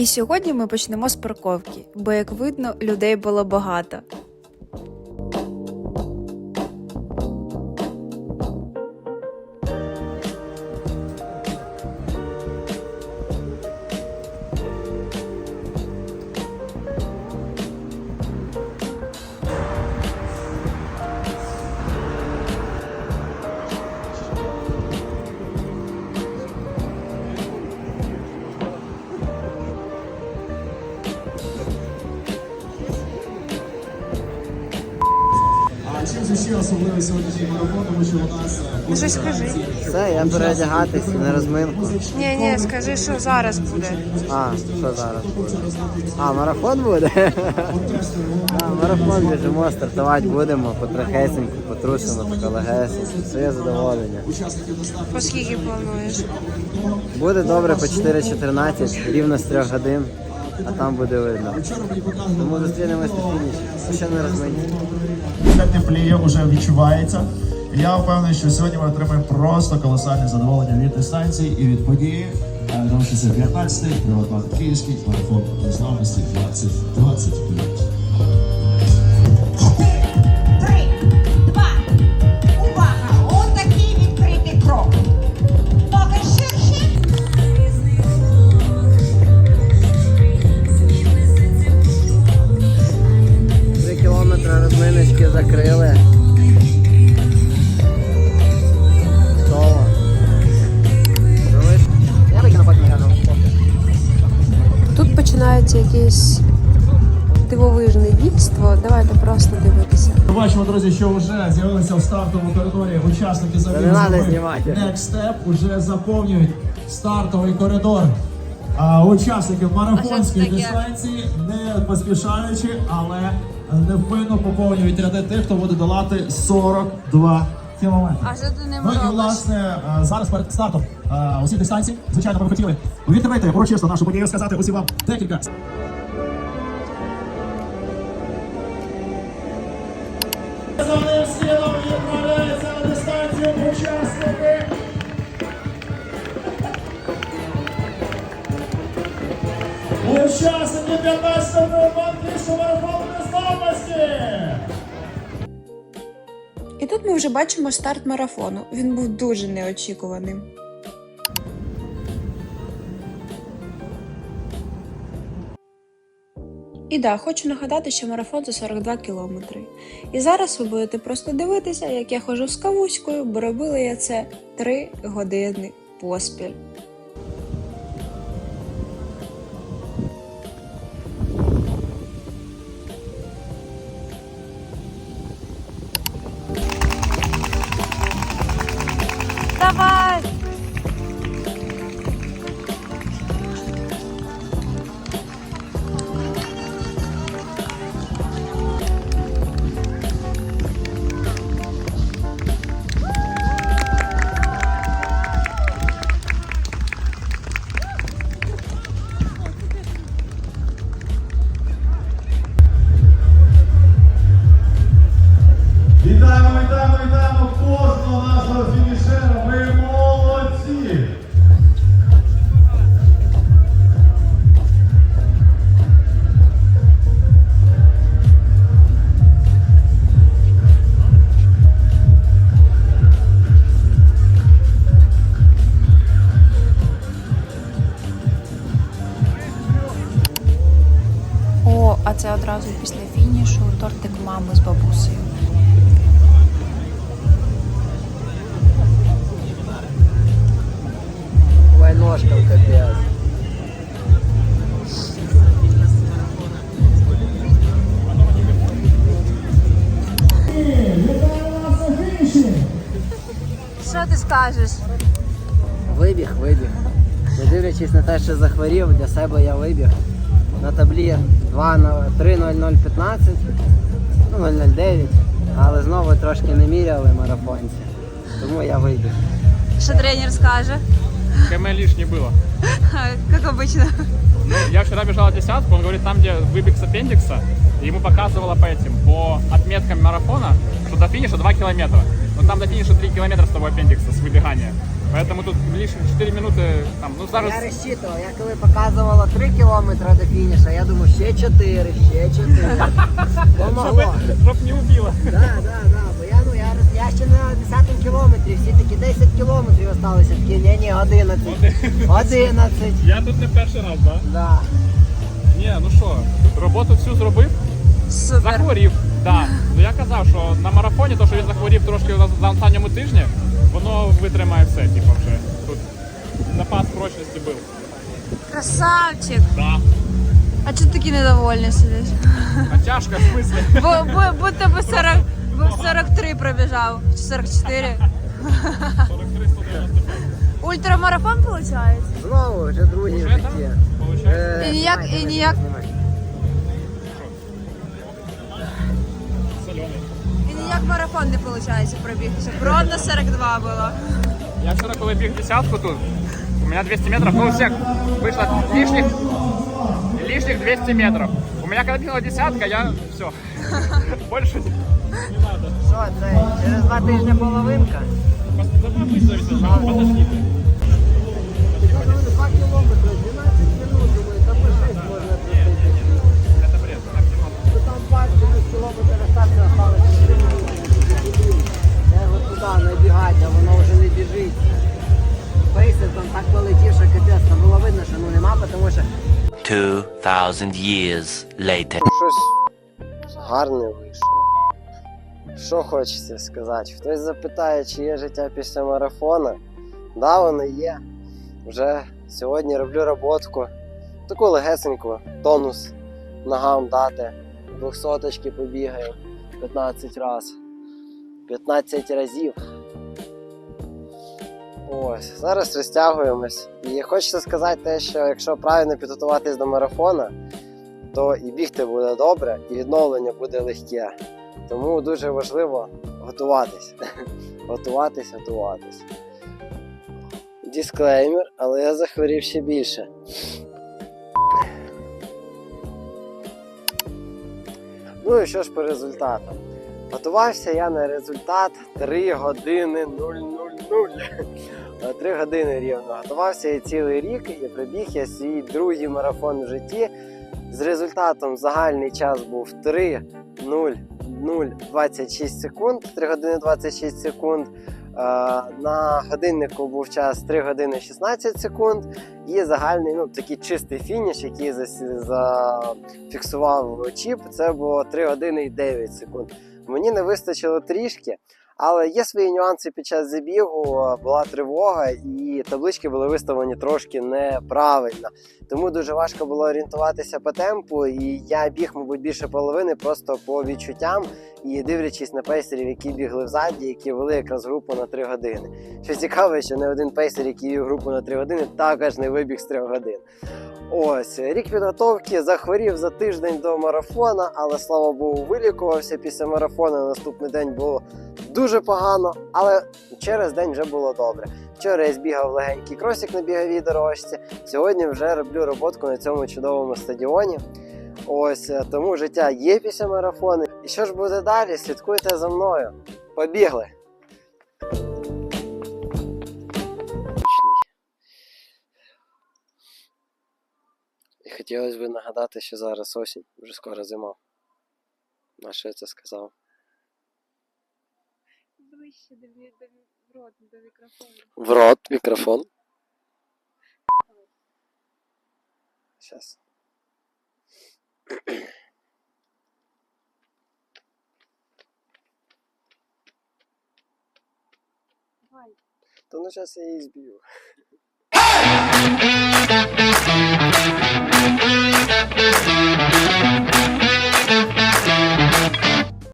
І сьогодні ми почнемо з парковки, бо, як видно, людей було багато. Ще особливий сьогоднішній тому що у нас е, Ну, щось скажи. Все, я переодягатись на розминку. Ні, ні, скажи, що зараз буде. А, що зараз? А, марафон буде? А, марафон біжимо, стартувати будемо, потрохесеньку, потрусимо, така легесенько. Своє задоволення. По скільки плануєш? Буде добре по 4.14, рівно з 3 годин, а там буде видно. Тому зустрінемось на фініші. Ще не розминці. Це тепліє, вже відчувається. Я впевнений, що сьогодні ми отримаємо просто колосальне задоволення від дистанції і від події. Е, Тому що це 15-й приватбанк Київський марафон незламності 2025. Починається якесь дивовижне дійство. Давайте просто дивитися. Ми бачимо, друзі, що вже з'явилися в стартовому коридорі учасники Та не надо забігу. знімати. Next Step вже заповнюють стартовий коридор. А, учасників марафонської дистанції, не поспішаючи, але невпинно поповнюють ряди тих, хто буде долати 42 кілометри. А що ти не Ну і власне зараз перед стартом усіх дистанцій, звичайно, ми б хотіли відкрити урочисто нашу подію, сказати усім вам декілька учасники. Учасники 15-го банківського марафону незламності! І тут ми вже бачимо старт марафону. Він був дуже неочікуваним. І да, хочу нагадати, що марафон це 42 кілометри. І зараз ви будете просто дивитися, як я ходжу з кавуською, бо робила я це 3 години поспіль. Це одразу після фінішу тортик мами з бабусею. Ножка в фініші! Що ти скажеш? Вибіг, вибіг. Не дивлячись на те, що захворів, для себе я вибіг. На таблі 2 на 3.0015, ну 009, але знову трошки не міряли марафонці. Тому я вибіг. Що тренер скаже? КМ лишнее было. Як обично. Ну, я вчера бежал десятку, он говорит, там, где выбег с аппендикса, ему показывало по этим, по отметкам марафона, что до финиша 2 километра. Но там до финиша 3 километра с того аппендикса, с выбегания. Поэтому тут лишних 4 минуты, там, ну, зараз... Я розчитував, я коли показувала 3 кілометри до фініша, я думав, ще 4, ще 4. Помогло. Чтоб не убило. Да, да, да. Бо я, ну, я, роз- я ще на 10 кілометрі, всі такі 10 кілометрів осталося. Такі, ні, ні, 11. 11. Я тут не перший раз, да? Да. Ні, ну що, роботу всю зробив, Супер. захворів. Да. Ну я казав, що на марафоні, то що він захворів трошки на, на останньому тижні, воно витримає все, типу, вже. Тут запас прочності був. Красавчик! Да. А чого ти такий недовольний сидиш? А тяжко, в смислі? Бо, бо, будто би 40, би 43 пробіжав, чи 44. 43 195. Ультрамарафон виходить? Знову вже другий в житті. Получається? Е, І ніяк- і ніяк- марафон не виходить пробігти. щоб Ровно 42 було. Я вчора, коли біг десятку тут, у меня 200 метров, ну у всех вышло лишних, лишних 200 метров. У меня когда бегала десятка, я все, больше не не надо. Що, це через два тижні половинка? Пос- Давай быстро сначала, подождите. Два кілометри, 12 минут, думаю, там пишись можна прийти. Это бред. так не надо. Ну там 20 кілометрів остатка 2,000 years later. щось гарне вийшло. Що хочеться сказати? Хтось запитає, чи є життя після марафона. Да, воно є. Вже сьогодні роблю роботку. Таку легесеньку, тонус ногам дати. Двохсоточки побігаю 15 разів. 15 разів. Ось, зараз розтягуємось. І хочеться сказати те, що якщо правильно підготуватись до марафона, то і бігти буде добре, і відновлення буде легке. Тому дуже важливо готуватись. готуватись, готуватись. Дисклеймер, але я захворів ще більше. Ну і що ж по результатам? Готувався я на результат 3 години 000. 3 години рівно. Готувався я цілий рік і пробіг я свій другий марафон в житті. З результатом загальний час був 3 0 0 26 секунд, 3 години 26 секунд. Е, На годиннику був час 3 години 16 секунд. І загальний, ну такий чистий фініш, який зафіксував чіп, це було 3 години і 9 секунд. Мені не вистачило трішки, але є свої нюанси під час забігу. Була тривога, і таблички були виставлені трошки неправильно. Тому дуже важко було орієнтуватися по темпу. І я біг, мабуть, більше половини просто по відчуттям і дивлячись на пейсерів, які бігли взаді, які вели якраз групу на 3 години. Що цікаво, що не один пейсер, який вів групу на 3 години, також не вибіг з 3 годин. Ось рік підготовки захворів за тиждень до марафона, але слава Богу, вилікувався після марафону. Наступний день було дуже погано, але через день вже було добре. Вчора я збігав легенький кросик на біговій дорожці. Сьогодні вже роблю роботку на цьому чудовому стадіоні. Ось е, тому життя є після марафону. І що ж буде далі? Слідкуйте за мною. Побігли! Хотілося б нагадати, що зараз осінь, вже скоро зима. На що я це сказав? Ближче до, мі- до, мі- в рот, до мікрофону. В рот мікрофон. Сейчас. Давай. Та ну зараз я її зб'ю.